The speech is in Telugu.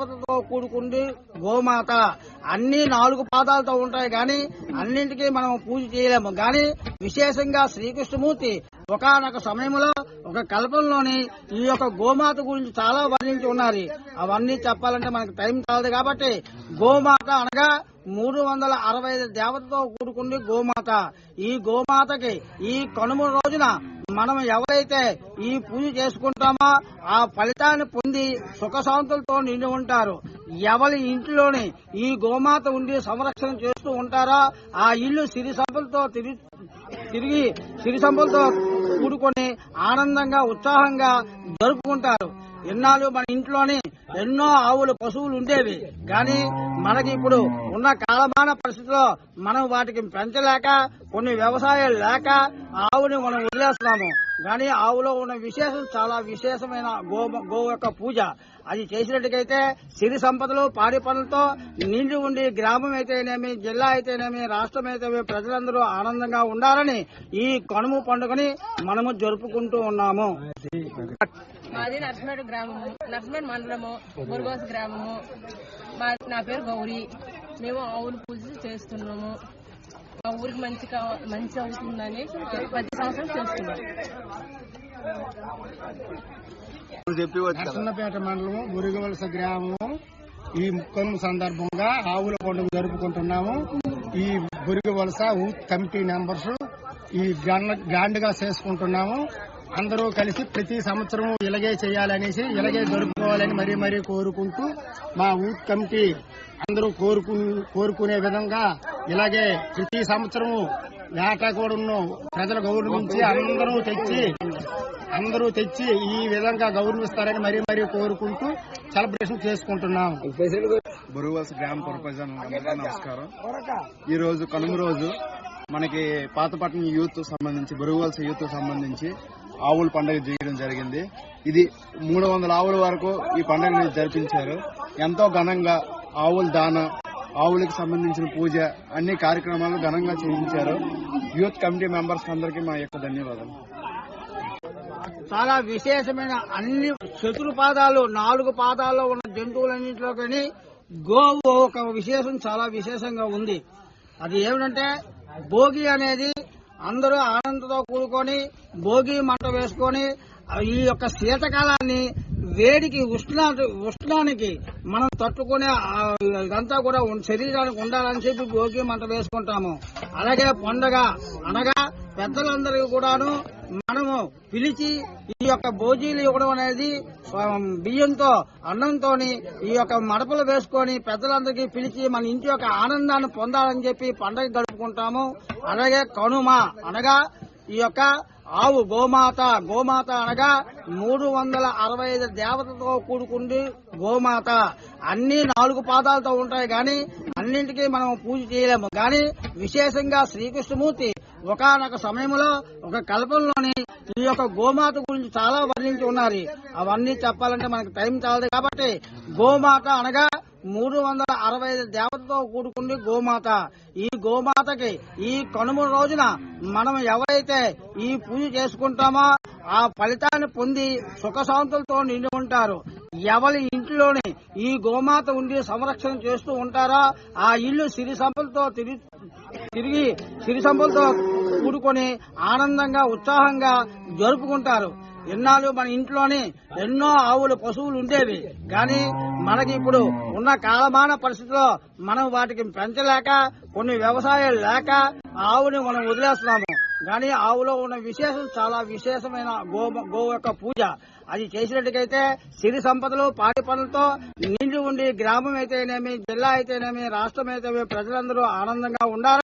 దేవతతో కూడుకుండి గోమాత అన్ని నాలుగు పాదాలతో ఉంటాయి గాని అన్నింటికీ మనం పూజ చేయలేము. గాని విశేషంగా శ్రీకృష్ణమూర్తి ఒకనొక సమయంలో ఒక కల్పంలోని ఈ యొక్క గోమాత గురించి చాలా వర్ణించి ఉన్నారు. అవన్నీ చెప్పాలంటే మనకు టైం చాలదు కాబట్టి గోమాత అనగా మూడు వందల అరవై ఐదు దేవతతో కూడుకుంది గోమాత. ఈ గోమాతకి ఈ కనుమ రోజున మనం ఎవరైతే ఈ పూజ చేసుకుంటామో ఆ ఫలితాన్ని పొంది సుఖశాంతులతో నిండి ఉంటారు. ఎవరి ఇంట్లోని ఈ గోమాత ఉండి సంరక్షణ చేస్తూ ఉంటారో ఆ ఇల్లు సిరి సంపులతో తిరిగి తిరిగి సిరి సంపులతో కూడుకొని ఆనందంగా ఉత్సాహంగా జరుపుకుంటారు. ఎన్నాళ్ళు మన ఇంట్లోని ఎన్నో ఆవులు పశువులు ఉండేవి. కానీ మనకి ఇప్పుడు ఉన్న కాలమాన పరిస్థితిలో మనం వాటికి పెంచలేక కొన్ని వ్యవసాయాలు లేక ఆవుని మనం వదిలేస్తున్నాము. కానీ ఆవులో ఉన్న విశేషం చాలా విశేషమైన గో గో యొక్క పూజ. అది చేసినట్టుకైతే సిరి సంపదలు పాడి పనులతో నిండి ఉండి గ్రామం అయితేనేమి జిల్లా అయితేనేమి రాష్ట్రం అయితేనేమి ప్రజలందరూ ఆనందంగా ఉండాలని ఈ కనుమ పండుగని మనము జరుపుకుంటూ ఉన్నాము. మాది నర్సమేడు గ్రామము. నర్సమేడు మండలము మురుగోస్ గ్రామము. మా నా పేరు గౌరీ. మేము ఆవులు పూజ చేస్తున్నాము. మా ఊరికి మంచి మంచి అవుతుందని ప్రతి సంవత్సరం చేస్తున్నాం. నర్సన్నపేట మండలము మురుగవలస గ్రామము. ఈ ముక్కను సందర్భంగా ఆవుల పండుగ జరుపుకుంటున్నాము. ఈ మురుగవలస ఊత్ కమిటీ మెంబర్స్ ఈ గ్రాండ్- గ్రాండ్గా చేసుకుంటున్నాము. అందరూ కలిసి ప్రతి సంవత్సరం ఇలాగే చేయాలనేసి ఇలాగే జరుపుకోవాలని మరీ మరీ కోరుకుంటూ మా ఊత్ కమిటీ అందరూ కోరుకు కోరుకునే విధంగా ఇలాగే ప్రతి సంవత్సరము వేటకూడను ప్రజలు గౌరవించి అందరూ తెచ్చి అందరూ తెచ్చి ఈ విధంగా గౌరవిస్తారని మరీ మరీ కోరుకుంటూ సెలబ్రేషన్ చేసుకుంటున్నాం. బురువలస గ్రామ పురప్రజలు నమస్కారం. ఈ రోజు కనుమ రోజు మనకి పాతపట్నం యూత్ సంబంధించి బురువలస యూత్ సంబంధించి ఆవుల పండుగ చేయడం జరిగింది. ఇది మూడు వందల ఆవుల వరకు ఈ పండుగను జరిపించారు. ఎంతో ఘనంగా ఆవుల దాన ఆవులకు సంబంధించిన పూజ అన్ని కార్యక్రమాలు ఘనంగా చేయించారు. యూత్ కమిటీ మెంబర్స్ అందరికీ మా యొక్క ధన్యవాదాలు. చాలా విశేషమైన అన్ని చతురు పాదాలు నాలుగు పాదాల్లో ఉన్న జంతువులన్నింటిలో కానీ గోవు ఒక విశేషం చాలా విశేషంగా ఉంది. అది ఏమిటంటే భోగి అనేది అందరూ ఆనందంతో కూడుకొని భోగి మంట వేసుకొని ఈ యొక్క శీతకాలాన్ని వేడికి ఉష్ణ ఉష్ణానికి మనం తట్టుకునే ఇదంతా కూడా శరీరానికి ఉండాలని చెప్పి భోగి మంట వేసుకుంటాము. అలాగే పండగ అనగా పెద్దలందరికీ కూడాను మనము పిలిచి ఈ యొక్క భోజీలు ఇవ్వడం అనేది బియ్యంతో అన్నంతో ఈ యొక్క మడపలు వేసుకొని పెద్దలందరికీ పిలిచి మన ఇంటి యొక్క ఆనందాన్ని పొందాలని చెప్పి పండగ గడుపుకుంటాము అలాగే కనుమ అనగా ఈ యొక్క ఆవు గోమాత గోమాత అనగా మూడు వందల అరవై ఐదు దేవతతో కూడుకుండి గోమాత. అన్ని నాలుగు పాదాలతో ఉంటాయి గాని అన్నింటికీ మనం పూజ చేయలేము. గాని విశేషంగా శ్రీకృష్ణమూర్తి ఒకనొక సమయంలో ఒక కల్పంలోని ఈ యొక్క గోమాత గురించి చాలా వర్ణించి ఉన్నారు. అవన్నీ చెప్పాలంటే మనకు టైం చాలదు కాబట్టి గోమాత అనగా మూడు వందల అరవై ఐదు దేవతతో కూడుకుంది గోమాత. ఈ గోమాతకి ఈ కనుమ రోజున మనం ఎవరైతే ఈ పూజ చేసుకుంటామో ఆ ఫలితాన్ని పొంది సుఖశాంతులతో నిండి ఉంటారు. ఎవరి ఇంట్లోని ఈ గోమాత ఉండి సంరక్షణ చేస్తూ ఉంటారో ఆ ఇల్లు సిరి సంపలతో తిరిగి సిరి సంపలతో కూడుకొని ఆనందంగా ఉత్సాహంగా జరుపుకుంటారు. ఎన్నాళ్ళు మన ఇంట్లోని ఎన్నో ఆవులు పశువులు ఉండేవి. కానీ మనకి ఇప్పుడు ఉన్న కాలమాన పరిస్థితిలో మనం వాటికి పెంచలేక కొన్ని వ్యవసాయాలు లేక ఆవుని మనం వదిలేస్తున్నాము. కానీ ఆవులో ఉన్న విశేషం చాలా విశేషమైన గో గో యొక్క పూజ. అది చేసినట్టుకైతే సిరి సంపదలు పాడి పనులతో నిండి ఉండి గ్రామం అయితేనేమి జిల్లా అయితేనేమి రాష్ట్రం అయితేనేమి ప్రజలందరూ ఆనందంగా ఉండాలి.